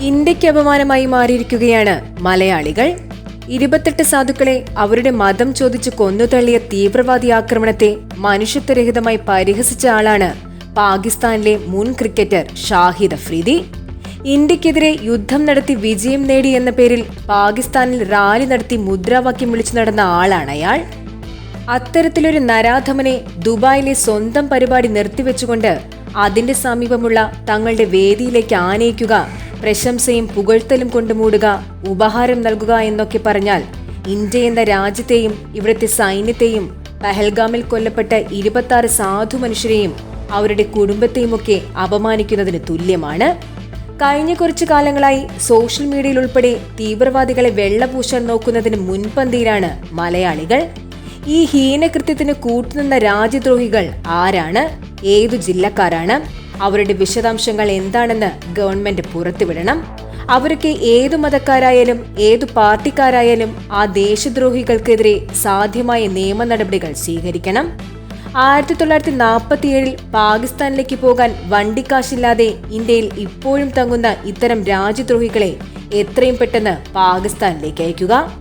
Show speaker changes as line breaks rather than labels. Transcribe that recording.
ഇന്ത്യയ്ക്ക് അപമാനമായി മാറിയിരിക്കുകയാണ് മലയാളികൾ. ഇരുപത്തെട്ട് സാധുക്കളെ അവരുടെ മതം ചോദിച്ച് കൊന്നുതള്ളിയ തീവ്രവാദി ആക്രമണത്തെ മനുഷ്യത്വരഹിതമായി പരിഹസിച്ച ആളാണ് പാകിസ്ഥാനിലെ മുൻ ക്രിക്കറ്റർ ഷാഹിദ് അഫ്രീദി. ഇന്ത്യക്കെതിരെ യുദ്ധം നടത്തി വിജയം നേടി എന്ന പേരിൽ പാകിസ്ഥാനിൽ റാലി നടത്തി മുദ്രാവാക്യം വിളിച്ചു നടന്ന ആളാണ് അയാൾ. അത്തരത്തിലൊരു നരാധമനെ ദുബായിലെ സ്വന്തം പരിപാടി നിർത്തിവെച്ചുകൊണ്ട് അതിന്റെ സമീപമുള്ള തങ്ങളുടെ വേദിയിലേക്ക് ആനയിക്കുക പ്രശംസയും പുകഴ്ത്തലും കൊണ്ട് മൂടുക ഉപഹാരം നൽകുക എന്നൊക്കെ പറഞ്ഞാൽ ഇന്ത്യ എന്ന രാജ്യത്തെയും ഇവിടുത്തെ സൈന്യത്തെയും പഹൽഗാമിൽ കൊല്ലപ്പെട്ട ഇരുപത്തി സാധു മനുഷ്യരെയും അവരുടെ കുടുംബത്തെയുമൊക്കെ അപമാനിക്കുന്നതിന് തുല്യമാണ്. കഴിഞ്ഞ കുറച്ചു കാലങ്ങളായി സോഷ്യൽ മീഡിയയിൽ ഉൾപ്പെടെ തീവ്രവാദികളെ വെള്ളപൂശാൻ നോക്കുന്നതിന് മുൻപന്തിയിലാണ് മലയാളികൾ. ഈ ഹീനകൃത്യത്തിന് കൂട്ടുനിന്ന രാജ്യദ്രോഹികൾ ആരാണ്? ഏതു ജില്ലക്കാരാണ്? അവരുടെ വിശദാംശങ്ങൾ എന്താണെന്ന് ഗവൺമെന്റ് പുറത്തുവിടണം. അവരൊക്കെ ഏതു മതക്കാരായാലും ഏതു പാർട്ടിക്കാരായാലും ആ ദേശദ്രോഹികൾക്കെതിരെ സാധ്യമായ നിയമ നടപടികൾ സ്വീകരിക്കണം. ആയിരത്തി തൊള്ളായിരത്തി നാൽപ്പത്തിയേഴിൽ പാകിസ്ഥാനിലേക്ക് പോകാൻ വണ്ടിക്കാശില്ലാതെ ഇന്ത്യയിൽ ഇപ്പോഴും തങ്ങുന്ന ഇത്തരം രാജ്യദ്രോഹികളെ എത്രയും പെട്ടെന്ന് പാകിസ്ഥാനിലേക്ക് അയക്കുക.